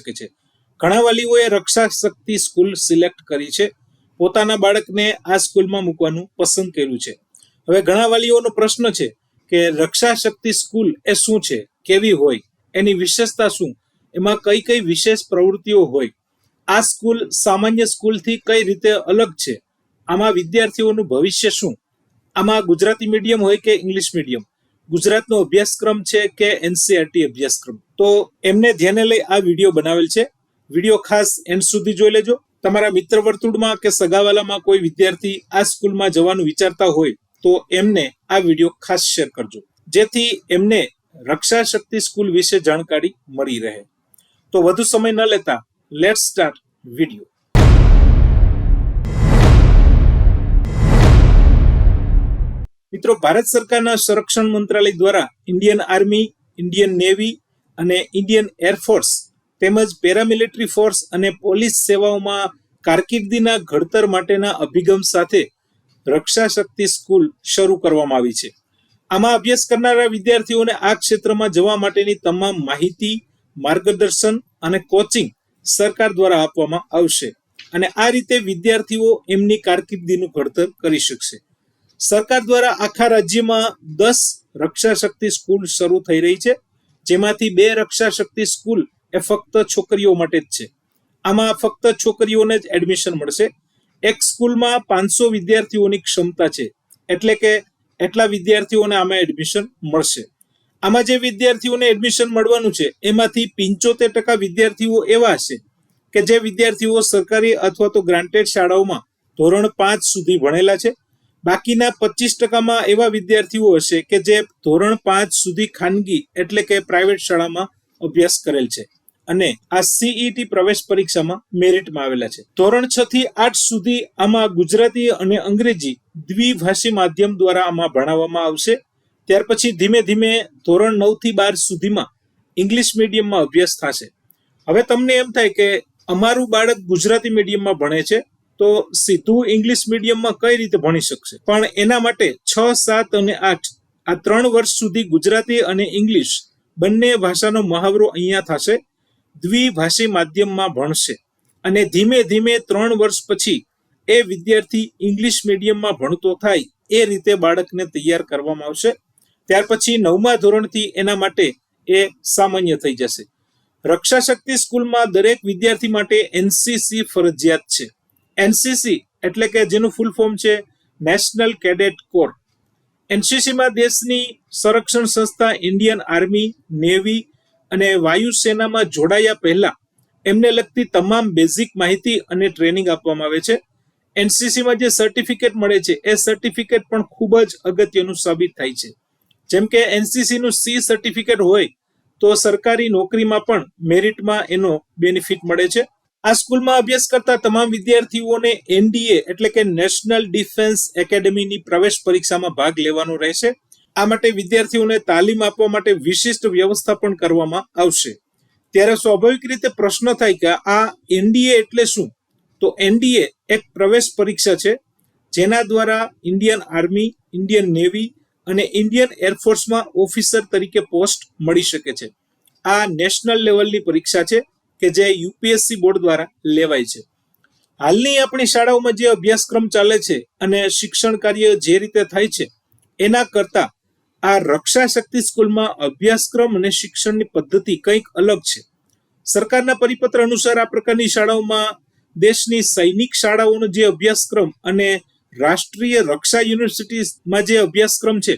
શકે છે. ઘણા વાલીઓએ રક્ષા શક્તિ સ્કૂલ સિલેક્ટ કરી છે. પોતાના બાળકને આ સ્કૂલમાં મૂકવાનું પસંદ કર્યું છે. હવે ઘણા વાલીઓનો પ્રશ્ન છે કે રક્ષા શક્તિ સ્કૂલ એ શું છે? કેવી હોય? એની વિશેષતા શું? એમાં કઈ કઈ વિશેષ પ્રવૃત્તિઓ હોય? આ સ્કૂલ સામાન્ય સ્કૂલથી કઈ રીતે અલગ છે? આમાં વિદ્યાર્થીઓનું ભવિષ્ય શું? આમાં ગુજરાતી મીડિયમ હોય કે ઇંગ્લિશ મીડિયમ? ગુજરાતનો અભ્યાસક્રમ છે કે એનસીઆરટી અભ્યાસક્રમ? તો એમને ધ્યાને લઈ આ વીડિયો બનાવેલ છે, વીડિયો ખાસ એન્ડ સુધી જોઈ લેજો. તમારા મિત્ર વર્તુળમાં કે સગાવાલામાં કોઈ વિદ્યાર્થી આ સ્કૂલમાં જવાનું વિચારતા હોય, તો એમને આ વીડિયો ખાસ શેર કરજો. જેથી એમને રક્ષા શક્તિ સ્કૂલ વિશે જાણકારી મળી રહે. તો વધુ સમય ન લેતા લેટ સ્ટાર્ટ વીડિયો મિત્રો, ભારત સરકારના સંરક્ષણ મંત્રાલય દ્વારા ઇન્ડિયન આર્મી, ઇન્ડિયન નેવી અને ઇન્ડિયન એરફોર્સ તેમજ પેરામિલિટરી ફોર્સ અને પોલીસ સેવાઓમાં કારકિર્દીના ઘડતર માટેના અભિગમ સાથે રક્ષા શક્તિ સ્કૂલ શરૂ કરવામાં આવી છે. આમાં અભ્યાસ કરનારા વિદ્યાર્થીઓને આ ક્ષેત્રમાં જવા માટેની તમામ માહિતી, માર્ગદર્શન અને કોચિંગ સરકાર દ્વારા આપવામાં આવશે અને આ રીતે વિદ્યાર્થીઓ એમની કારકિર્દીનું ઘડતર કરી શકશે. સરકાર દ્વારા આખા રાજ્યમાં દસ રક્ષા શક્તિ સ્કૂલ શરૂ થઈ રહી છે. જેમાંથી બે રક્ષા શક્તિ સ્કૂલ એ ફક્ત છોકરીઓ માટે જ છે. આમાં ફક્ત છોકરીઓને જ એડમિશન મળશે. એક સ્કૂલમાં પાંચસો વિદ્યાર્થીઓની ક્ષમતા છે. એટલે કે એટલા વિદ્યાર્થીઓને આમાં એડમિશન મળશે. આમાં જે વિદ્યાર્થીઓને એડમિશન મળવાનું છે, એમાંથી પિંચોતેર ટકા વિદ્યાર્થીઓ એવા હશે કે જે વિદ્યાર્થીઓ સરકારી અથવા તો ગ્રાન્ટેડ શાળાઓમાં ધોરણ પાંચ સુધી ભણેલા છે. બાકીના પચીસ ટકામાં એવા વિદ્યાર્થીઓ હશે કે જે ધોરણ પાંચ સુધી ખાનગી એટલે કે પ્રાઇવેટ શાળામાં અભ્યાસ કરેલ છે. અને આ સીઈટી પ્રવેશ પરીક્ષામાં મેરિટમાં આવેલા છે. ધોરણ છ થી આઠ સુધી આમાં ગુજરાતી અને અંગ્રેજી દ્વિભાષી માધ્યમ દ્વારા આમાં ભણાવવામાં આવશે. ત્યાર પછી ધીમે ધીમે ધોરણ નવથી બાર સુધીમાં ઇંગ્લિશ મીડિયમમાં અભ્યાસ થશે. હવે તમને એમ થાય કે અમારું બાળક ગુજરાતી મીડિયમમાં ભણે છે. તો સીધું ઇંગ્લિશ મીડિયમમાં કઈ રીતે ભણી શકશે? પણ એના માટે છ, સાત અને આઠ, આ ત્રણ વર્ષ સુધી ગુજરાતી અને ઇંગ્લિશ બંને ભાષાનો મહાવરો અહીંયા થશે, દ્વિભાષી માધ્યમમાં ભણશે. અને ધીમે ધીમે ત્રણ વર્ષ પછી એ વિદ્યાર્થી ઇંગ્લિશ મીડિયમમાં ભણતો થાય એ રીતે બાળકને તૈયાર કરવામાં આવશે. ત્યાર પછી નવમા ધોરણથી એના માટે એ સામાન્ય થઈ જશે. રક્ષા શક્તિ સ્કૂલમાં દરેક વિદ્યાર્થી માટે એનસીસી ફરજિયાત છે. એનસીસી એટલે કે જેનું ફૂલ ફોર્મ છે નેશનલ કેડેટ કોર એનસીસીમાં દેશની સંરક્ષણ સંસ્થા ઇન્ડિયન આર્મી નેવી અને વાયુસેનામાં જોડાયા પહેલા એમને લગતી તમામ બેઝિક માહિતી અને ટ્રેનિંગ આપવામાં આવે છે. એનસીસીમાં જે સર્ટિફિકેટ મળે છે, એ સર્ટિફિકેટ પણ ખૂબ જ અગત્યનું સાબિત થાય છે. જેમ કે એનસીસીનું સી સર્ટિફિકેટ હોય તો સરકારી નોકરીમાં પણ મેરિટમાં એનો બેનિફિટ મળે છે. આ સ્કૂલમાં અભ્યાસ કરતા તમામ વિદ્યાર્થીઓને એનડીએ એટલે કે નેશનલ ડિફેન્સ એકેડેમીની પ્રવેશ પરીક્ષામાં ભાગ લેવાનો રહેશે. આ માટે વિદ્યાર્થીઓને તાલીમ આપવા માટે વિશિષ્ટ વ્યવસ્થા પણ કરવામાં આવશે. ત્યારે સ્વાભાવિક રીતે પ્રશ્ન થાય કે આ એનડીએ એટલે શું? તો એનડીએ એક પ્રવેશ પરીક્ષા છે, જેના દ્વારા ઇન્ડિયન આર્મી, ઇન્ડિયન નેવી અને ઇન્ડિયન એરફોર્સમાં ઓફિસર તરીકે પોસ્ટ મળી શકે છે. આ નેશનલ લેવલની પરીક્ષા છે કે જે યુપીએસસી બોર્ડ દ્વારા લેવાય છે. હાલની આપણી શાળાઓમાં જે અભ્યાસક્રમ ચાલે છે અને શિક્ષણ કાર્ય જે રીતે થાય છે, એના કરતા આ રક્ષા શક્તિ સ્કૂલમાં અભ્યાસક્રમ અને શિક્ષણની પદ્ધતિ કંઈક અલગ છે. સરકારના પરિપત્ર અનુસાર આ પ્રકારની શાળાઓમાં દેશની સૈનિક શાળાઓનો જે અભ્યાસક્રમ અને રાષ્ટ્રીય રક્ષા યુનિવર્સિટીમાં જે અભ્યાસક્રમ છે,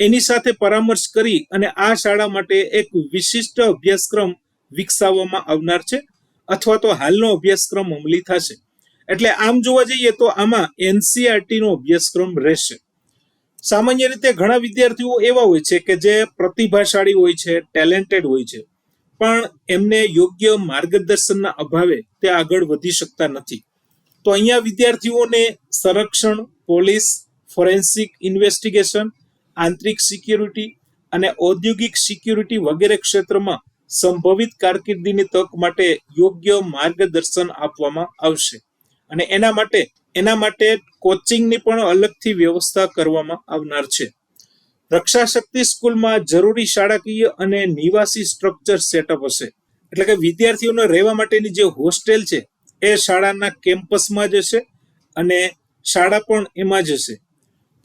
એની સાથે પરામર્શ કરી અને આ શાળા માટે એક વિશિષ્ટ અભ્યાસક્રમ વિકસાવવામાં આવનાર છે અથવા તો હાલનો અભ્યાસક્રમ અમલી થશે. એટલે આમ જોવા જઈએ તો આમાં એનસીઆરટી નો અભ્યાસક્રમ રહેશે. સામાન્ય રીતે ઘણા વિદ્યાર્થીઓ એવા હોય છે કે જે પ્રતિભાશાળી હોય છે, ટેલેન્ટેડ હોય છે, પણ એમને યોગ્ય માર્ગદર્શનના અભાવે તે આગળ વધી શકતા નથી. તો અહીંયા વિદ્યાર્થીઓને સંરક્ષણ, પોલીસ, ફોરેન્સિક ઇન્વેસ્ટિગેશન, આંતરિક સિક્યુરિટી અને ઔદ્યોગિક સિક્યુરિટી વગેરે ક્ષેત્રમાં સંભવિત કારકિર્દીની તક માટે યોગ્ય માર્ગદર્શન આપવામાં આવશે. અને એના માટે એના માટે કોચિંગની પણ અલગથી વ્યવસ્થા કરવામાં આવનાર છે. રક્ષા શક્તિ સ્કૂલમાં જરૂરી શાળાકીય અને નિવાસી સ્ટ્રક્ચર સેટઅપ હશે. એટલે કે વિદ્યાર્થીઓને રહેવા માટેની જે હોસ્ટેલ છે, એ શાળાના કેમ્પસમાં જ હશે અને શાળા પણ એમાં જ હશે.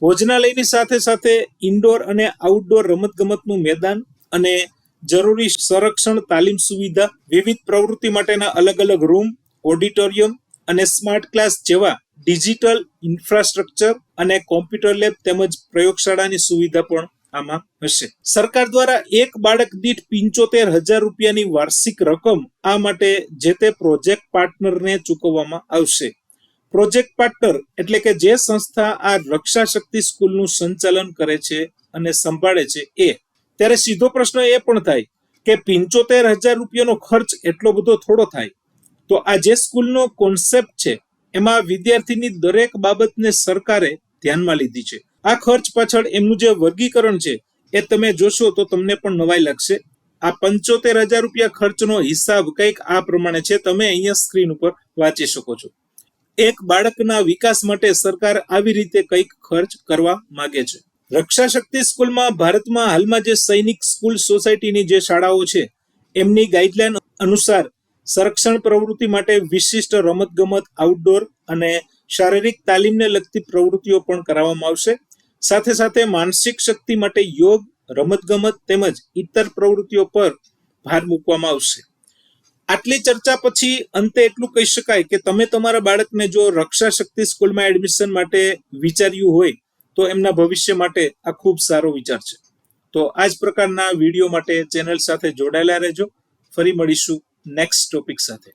ભોજનાલયની સાથે સાથે ઇન્ડોર અને આઉટડોર રમતગમતનું મેદાન અને જરૂરી સંરક્ષણ, તાલીમ સુવિધા, વિવિધ પ્રવૃત્તિ માટેના અલગ અલગ રૂમ, ઓડિટોરિયમ અને સ્માર્ટ ક્લાસ જેવા ડિજિટલ ઇન્ફ્રાસ્ટ્રક્ચર અને કોમ્પ્યુટર લેબ તેમજ પ્રયોગશાળાની સુવિધા પણ આમાં હશે. સરકાર દ્વારા એક બાળક દીઠ પિંચોતેર હજાર રૂપિયાની વાર્ષિક રકમ આ માટે જે તે પ્રોજેક્ટ પાર્ટનરને ચૂકવવામાં આવશે. પ્રોજેક્ટ પાર્ટનર એટલે કે જે સંસ્થા આ રક્ષા શક્તિ સ્કૂલનું સંચાલન કરે છે અને સંભાળે છે એ ત્યારે સીધો પ્રશ્ન એ પણ થાય કે પિંચોતેર હજાર રૂપિયાનો ખર્ચ એટલો બધો થોડો થાય. તો આ જે સ્કૂલનો કોન્સેપ્ટ છે, એમાં વિદ્યાર્થીની દરેક બાબતને સરકારે ધ્યાનમાં લીધી છે. આ ખર્ચ પાછળ એમનું જે વર્ગીકરણ છે, એ તમે જોશો તો તમને પણ નવાઈ લાગશે. આ પંચોતેર હજાર રૂપિયા ખર્ચનો હિસાબ કંઈક આ પ્રમાણે છે, તમે અહીંયા સ્ક્રીન ઉપર વાંચી શકો છો. એક બાળકના વિકાસ માટે સરકાર આવી રીતે કંઈક ખર્ચ કરવા માંગે છે. રક્ષા શક્તિ સ્કૂલમાં ભારતમાં હાલમાં જે સૈનિક સ્કૂલ સોસાયટીની જે શાળાઓ છે, એમની ગાઈડલાઈન અનુસાર સંરક્ષણ પ્રવૃત્તિ માટે વિશિષ્ટ રમતગમત આઉટડોર અને શારીરિક તાલીમને લગતી પ્રવૃત્તિઓ પણ કરાવવામાં આવશે. સાથે સાથે માનસિક શક્તિ માટે યોગ, રમતગમત તેમજ ઇતર પ્રવૃત્તિઓ પર ભાર મૂકવામાં આવશે. આટલી ચર્ચા પછી અંતે એટલું કહી શકાય કે તમે તમારા બાળકને જો રક્ષા શક્તિ સ્કૂલમાં એડમિશન માટે વિચાર્યું હોય તો એમના ભવિષ્ય માટે આ ખૂબ સારો વિચાર છે. તો આ જ પ્રકારના વીડિયો માટે ચેનલ સાથે જોડાયેલા રહેજો. ફરી મળીશું નેક્સ્ટ ટોપિક સાથે.